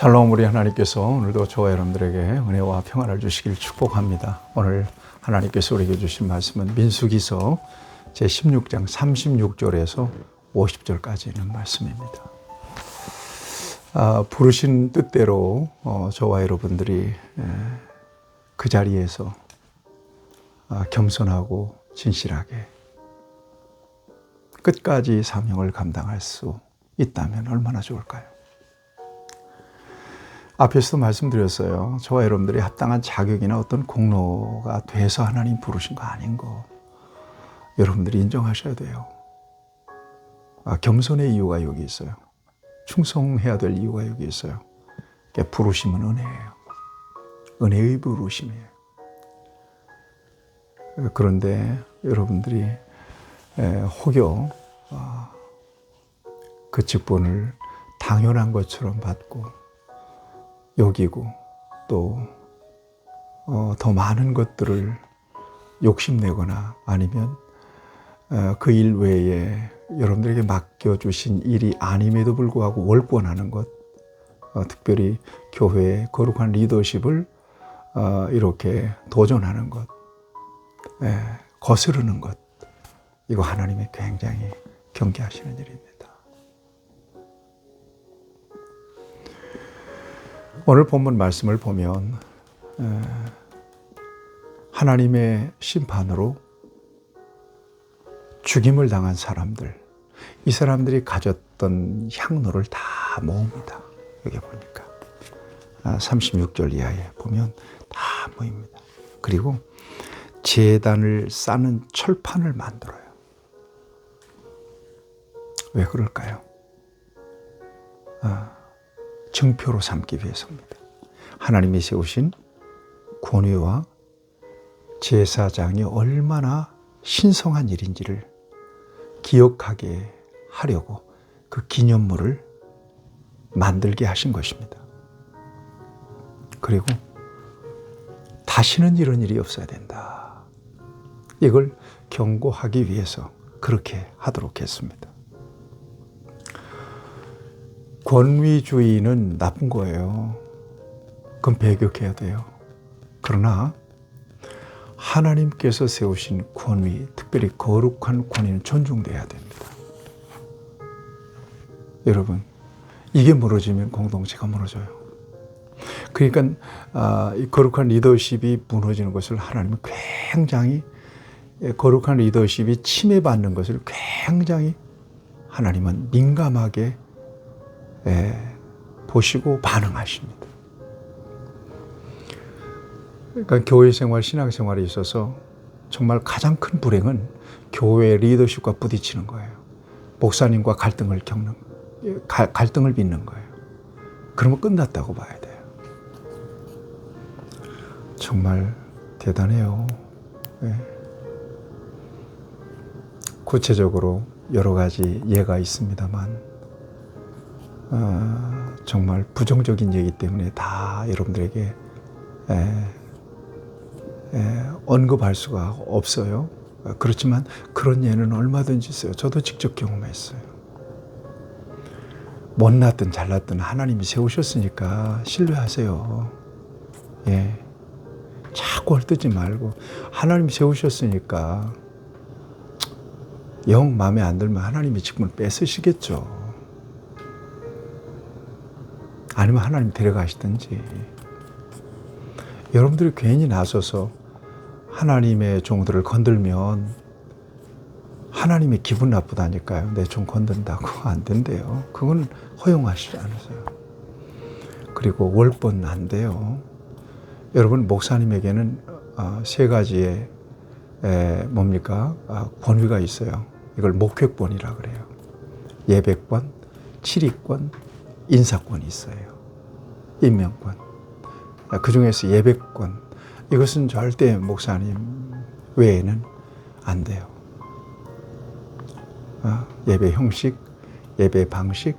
샬롬 우리 하나님께서 오늘도 저와 여러분들에게 은혜와 평안을 주시길 축복합니다. 오늘 하나님께서 우리에게 주신 말씀은 민수기서 제 16장 36절에서 50절까지 있는 말씀입니다. 아, 부르신 뜻대로 어, 저와 여러분들이 에, 그 자리에서 아, 겸손하고 진실하게 끝까지 사명을 감당할 수 있다면 얼마나 좋을까요? 앞에서도 말씀드렸어요. 저와 여러분들이 합당한 자격이나 어떤 공로가 돼서 하나님 부르신 거 아닌 거 여러분들이 인정하셔야 돼요. 아, 겸손의 이유가 여기 있어요. 충성해야 될 이유가 여기 있어요. 부르심은 은혜예요. 은혜의 부르심이에요. 그런데 여러분들이 혹여 아, 그 직분을 당연한 것처럼 받고 여기고 또더 어, 많은 것들을 욕심내거나 아니면 어, 그일 외에 여러분들에게 맡겨주신 일이 아님에도 불구하고 월권하는 것, 어, 특별히 교회의 거룩한 리더십을 이렇게 도전하는 것, 예, 거스르는 것, 이거 하나님이 굉장히 경계하시는 일입니다. 오늘 본문 말씀을 보면 하나님의 심판으로 죽임을 당한 사람들, 이 사람들이 가졌던 향로를 다 모읍니다. 여기 보니까 36절 아, 이하에 보면 다 모입니다. 그리고 재단을 싸는 철판을 만들어요. 왜 그럴까요? 아, 증표로 삼기 위해서입니다. 하나님이 세우신 권위와 제사장이 얼마나 신성한 일인지를 기억하게 하려고 그 기념물을 만들게 하신 것입니다. 그리고 다시는 이런 일이 없어야 된다. 이걸 경고하기 위해서 그렇게 하도록 했습니다. 권위주의는 나쁜 거예요. 그럼 배격해야 돼요. 그러나 하나님께서 세우신 권위, 특별히 거룩한 권위는 존중돼야 됩니다. 여러분, 이게 무너지면 공동체가 무너져요. 그러니까 아, 이 거룩한 리더십이 무너지는 것을 하나님은 굉장히 거룩한 리더십이 침해받는 것을 굉장히 하나님은 민감하게 예, 보시고 반응하십니다. 그러니까 교회 생활, 신앙 생활에 있어서 정말 가장 큰 불행은 교회 리더십과 부딪히는 거예요. 목사님과 갈등을 겪는, 가, 갈등을 빚는 거예요. 그러면 끝났다고 봐야 돼요. 정말 대단해요. 네. 구체적으로 여러 가지 예가 있습니다만, 어, 정말 부정적인 얘기 때문에 다 여러분들에게 에, 에, 언급할 수가 없어요. 그렇지만 그런 예는 얼마든지 있어요. 저도 직접 경험했어요. 못났든 잘났든 하나님이 세우셨으니까 신뢰하세요. 예. 자꾸 헐뜯지 말고 하나님이 세우셨으니까 영 마음에 안 들면 하나님이 직분을 뺏으시겠죠. 아니면 하나님 데려가시든지. 여러분들이 괜히 나서서 하나님의 종들을 건들면 하나님이 기분 나쁘다니까요. 내 종 건든다고 안 된대요. 그건 허용하시지 않으세요. 그리고 월권 안 돼요. 여러분 목사님에게는 어, 세 가지의 뭡니까 아, 권위가 있어요. 이걸 목회권이라 그래요. 예배권, 칠의권, 인사권이 있어요. 임명권. 그 중에서 예배권. 이것은 절대 목사님 외에는 안 돼요. 어, 예배 형식, 예배 방식,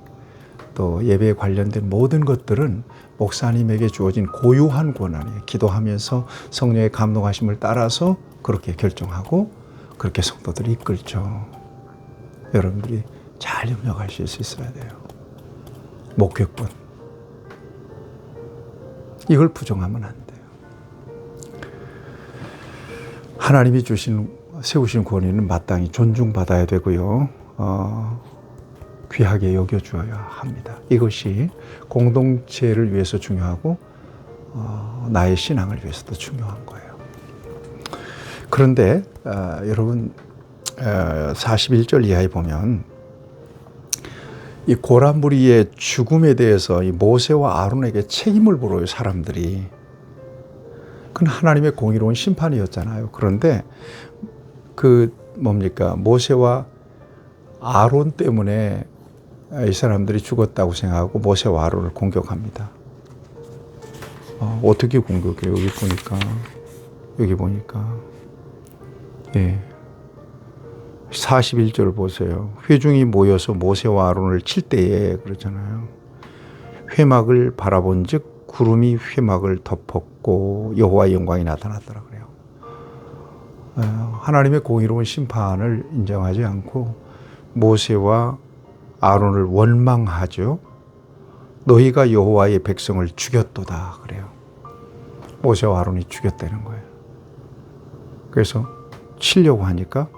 또 예배에 관련된 모든 것들은 목사님에게 주어진 고유한 권한이에요. 기도하면서 성령의 감동하심을 따라서 그렇게 결정하고 그렇게 성도들이 이끌죠. 여러분들이 잘 협력하실 수 있어야 돼요. 목회권. 이걸 부정하면 안 돼요. 하나님이 주신 세우신 권위는 마땅히 존중받아야 되고요. 어, 귀하게 여겨주어야 합니다. 이것이 공동체를 위해서 중요하고 어, 나의 신앙을 위해서도 중요한 거예요. 그런데 어, 여러분 어, 41절 이하에 보면 이 고라무리의 죽음에 대해서 이 모세와 아론에게 책임을 물어요 사람들이. 그건 하나님의 공의로운 심판이었잖아요. 그런데 그 뭡니까 모세와 아론 때문에 이 사람들이 죽었다고 생각하고 모세와 아론을 공격합니다. 어, 어떻게 공격해요? 여기 보니까 여기 보니까 예. 41절 보세요. 회중이 모여서 모세와 아론을 칠 때에 그러잖아요. 회막을 바라본즉 구름이 회막을 덮었고 여호와의 영광이 나타났더라 그래요. 어, 하나님의 공의로운 심판을 인정하지 않고 모세와 아론을 원망하죠. 너희가 여호와의 백성을 죽였도다 그래요. 모세와 아론이 죽였다는 거예요. 그래서 치려고 하니까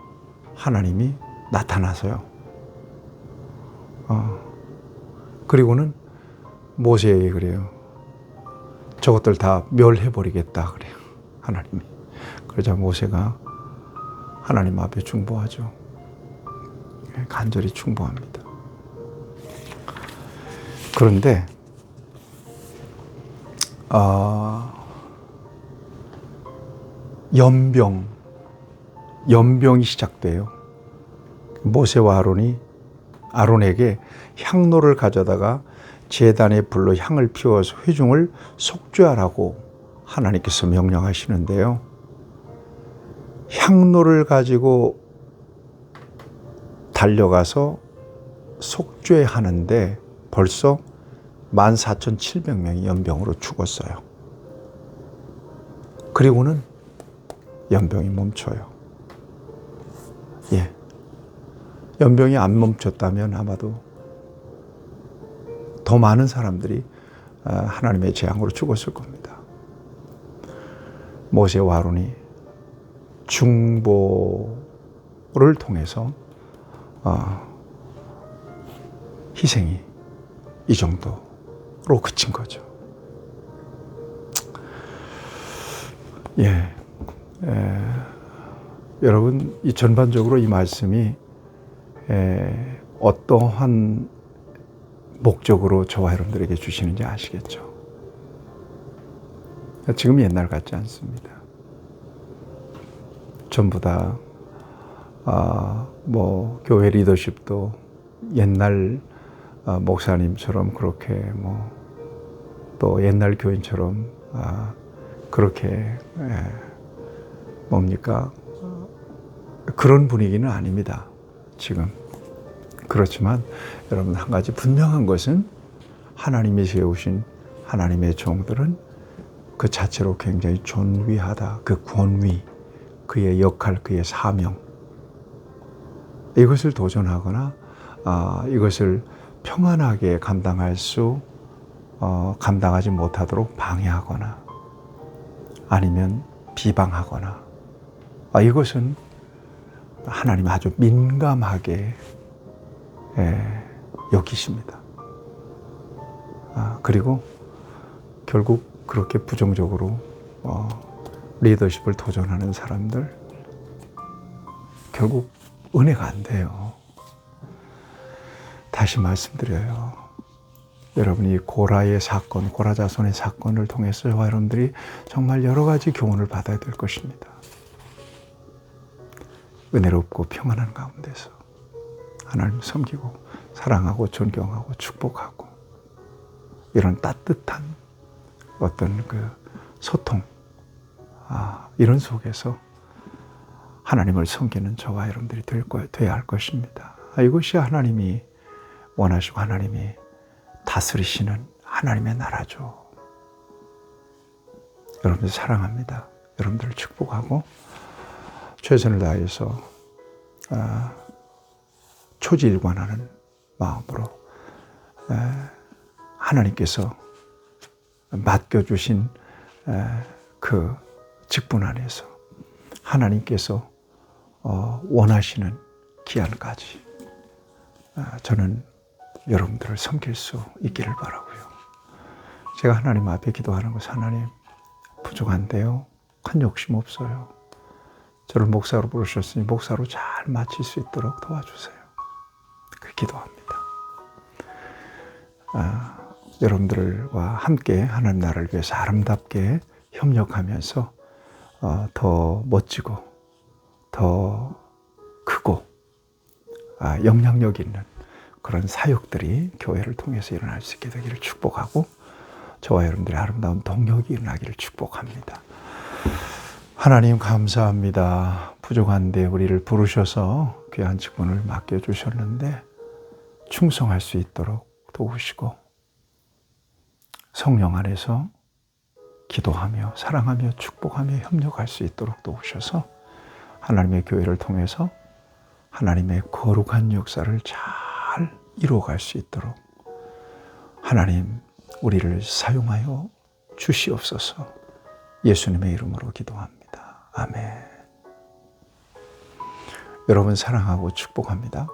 하나님이 나타나서요. 어. 그리고는 모세에게 그래요. 저것들 다 멸해버리겠다 그래요. 하나님이. 그러자 모세가 하나님 앞에 중보하죠. 예, 간절히 충보합니다. 그런데 아, 연병 연병이 시작돼요. 모세와 아론이 아론에게 향로를 가져다가 제단에 불로 향을 피워서 회중을 속죄하라고 하나님께서 명령하시는데요. 향로를 가지고 달려가서 속죄하는데 벌써 14,700명이 연병으로 죽었어요. 그리고는 연병이 멈춰요. 예. 연병이 안 멈췄다면 아마도 더 많은 사람들이 어, 하나님의 재앙으로 죽었을 겁니다. 모세와 아론이 중보를 통해서 어, 희생이 이 정도로 그친 거죠. 예. 에, 여러분, 이 전반적으로 이 말씀이 에, 어떠한 목적으로 저와 여러분들에게 주시는지 아시겠죠? 지금 옛날 같지 않습니다. 전부 다, 아, 뭐, 교회 리더십도 옛날 아, 목사님처럼 그렇게 뭐, 또 옛날 교인처럼, 아, 그렇게, 예, 뭡니까? 그런 분위기는 아닙니다. 지금. 그렇지만 여러분 한 가지 분명한 것은 하나님이 세우신 하나님의 종들은 그 자체로 굉장히 존귀하다. 그 권위, 그의 역할, 그의 사명. 이것을 도전하거나 아, 이것을 평안하게 감당할 수 어, 감당하지 못하도록 방해하거나 아니면 비방하거나 아, 이것은 하나님 아주 민감하게 예, 여기십니다. 아, 그리고 결국 그렇게 부정적으로 어, 리더십을 도전하는 사람들 결국 은혜가 안 돼요. 다시 말씀드려요. 여러분이 고라의 사건, 고라 자손의 사건을 통해서 여러분들이 정말 여러 가지 교훈을 받아야 될 것입니다. 은혜롭고 평안한 가운데서 하나님 섬기고 사랑하고 존경하고 축복하고 이런 따뜻한 어떤 그 소통 아, 이런 속에서 하나님을 섬기는 저와 여러분들이 될 거, 돼야 할 것입니다. 아, 이것이 하나님이 원하시고 하나님이 다스리시는 하나님의 나라죠. 여러분들 사랑합니다. 여러분들을 축복하고 최선을 다해서 아, 초지일관하는 마음으로 하나님께서 맡겨주신 에, 그 직분 안에서 하나님께서 어, 원하시는 기한까지 아, 저는 여러분들을 섬길 수 있기를 바라고요. 제가 하나님 앞에 기도하는 것은 하나님 부족한데요. 큰 욕심 없어요. 저를 목사로 부르셨으니 목사로 잘 마칠 수 있도록 도와주세요. 그 기도합니다. 아, 여러분들과 함께 하나님 나라를 위해서 아름답게 협력하면서 어, 더 멋지고 더 크고 아, 영향력 있는 그런 사역들이 교회를 통해서 일어날 수 있게 되기를 축복하고 저와 여러분들의 아름다운 동력이 일어나기를 축복합니다. 하나님 감사합니다. 부족한데 우리를 부르셔서 귀한 직분을 맡겨주셨는데 충성할 수 있도록 도우시고 성령 안에서 기도하며 사랑하며 축복하며 협력할 수 있도록 도우셔서 하나님의 교회를 통해서 하나님의 거룩한 역사를 잘 이루어갈 수 있도록 하나님 우리를 사용하여 주시옵소서 예수님의 이름으로 기도합니다. 아멘. 여러분 사랑하고 축복합니다.